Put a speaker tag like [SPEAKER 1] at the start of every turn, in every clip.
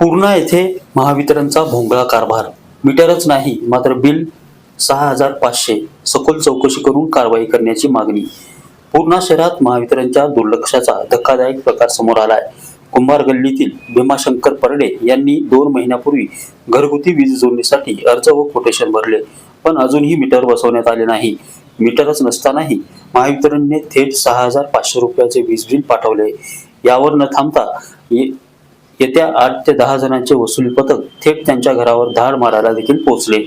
[SPEAKER 1] पूर्णा येथे महावितरणचा भोंगळा कारभार मीटरच नाही मात्र बिल सहा हजार पाचशे सखोल चौकशी करून कारवाई करण्याची मागणी. पूर्णा शहरात महावितरणच्या दुर्लक्षाचा धक्कादायक प्रकार समोर आलाय. कुंभार गल्लीतील भीमाशंकर परडे यांनी दोन महिन्यापूर्वी घरगुती वीज जोडणीसाठी अर्ज व कोटेशन भरले पण अजूनही मीटर बसवण्यात आले नाही. मीटरच नसतानाही महावितरणने थेट सहा हजार पाचशे रुपयाचे वीज बिल पाठवले. यावर न थांबता येत्या आठ ते दहा जणांचे वसुली पथक थेट त्यांच्या घरावर धाड मारायला देखील पोहोचले.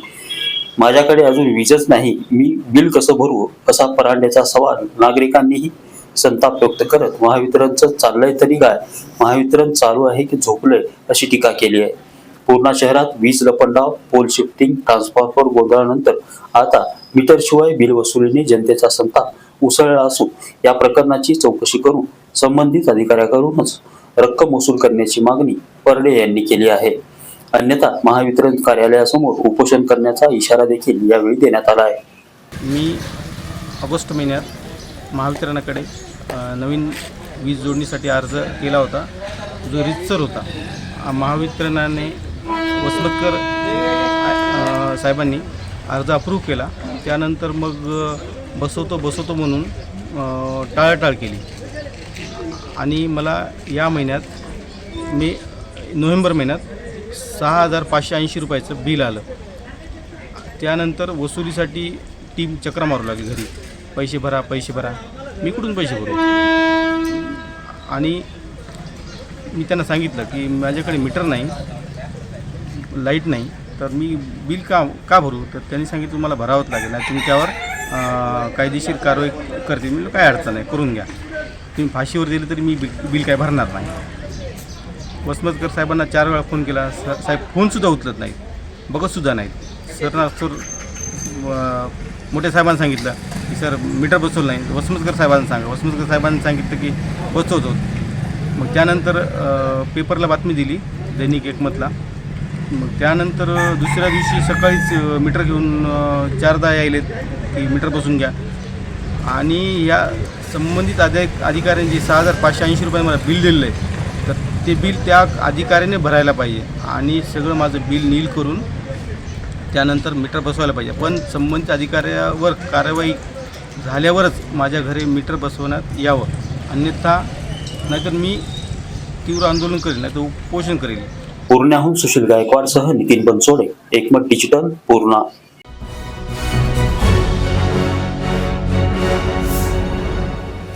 [SPEAKER 1] माझ्याकडे अजून वीजच नाही. मी बिल कसं भरू? असा परांड्याचा सवाल नागरिकांनीही संताप व्यक्त करत महावितरणचं चाललंय तरी काय? महावितरण चालू आहे की झोपलंय अशी टीका केली आहे. पूर्णा शहरात वीज लपंडाव पोल शिफ्टिंग ट्रान्सफॉर्मर गोंधळानंतर आता मीटरशिवाय बिल वसुलीने जनतेचा संताप उसळला असून या प्रकरणाची चौकशी करून संबंधित अधिकाऱ्याकडूनच रक्कम वसूल करण्याची मागणी परडे यांनी केली आहे. अन्यथा महावितरण कार्यालयासमोर उपोषण करण्याचा इशारा देखील यावेळी देण्यात आला आहे.
[SPEAKER 2] मी ऑगस्ट महिन्यात महावितरणाकडे नवीन वीज जोडणीसाठी अर्ज केला होता. जो रितसर होता. महावितरणाने वसमतकर साहेबांनी अर्ज अप्रूव्ह केला. त्यानंतर मग बसवतो बसवतो म्हणून टाळाटाळ केली. आणि मला या महिन्यात मी नोव्हेंबर महिन्यात सहा हजार पाचशे ऐंशी रुपयाचं बिल आलं. त्यानंतर वसुलीसाठी टीम चक्र मारू लागली घरी. पैसे भरा पैसे भरा. मी कुठून पैसे भरू? आणि मी त्यांना सांगितलं की माझ्याकडे मीटर नाही लाइट नाही तर मी बिल का का भरू? तर त्यांनी सांगितलं तुम्हाला भरावंच लागेल. नाही तुम्ही त्यावर कायदेशीर कारवाई करते. मी काय अडचण आहे करून घ्या. तुम्ही फाशीवर दिली तरी मी बिल बिल काय भरणार नाही. वसमतकर साहेबांना चार वेळा फोन केला. सा- साहेब फोनसुद्धा उचलत नाहीत. बघतसुद्धा नाहीत. सरना सर मोठ्या साहेबांनी सांगितलं की सर मीटर बसवलं नाही. वसमतकर साहेबांना सांगा. वसमतकर साहेबांनी सांगितलं की बसवतो. मग त्यानंतर पेपरला बातमी दिली दैनिक एकमतला. मग त्यानंतर दुसऱ्या दिवशी सकाळीच मीटर घेऊन चारदा यायलेत की मीटर बसून घ्या. आणि या संबंधित अधिक अधिकाऱ्यांनी सहा हजार पाचशे ऐंशी रुपये मला बिल दिलेलं आहे तर ते बिल त्या अधिकाऱ्याने भरायला पाहिजे आणि सगळं माझं बिल नील करून त्यानंतर मीटर बसवायला पाहिजे. पण संबंधित अधिकाऱ्यावर कारवाई झाल्यावरच माझ्या घरी मीटर बसवण्यात यावं. अन्यथा नाहीतर मी तीव्र आंदोलन करेल नाहीतर उपोषण करेल
[SPEAKER 1] पूर्ण्याहून Sushil गायकवाडसह Nitin Bansode Ekmat digital Purna.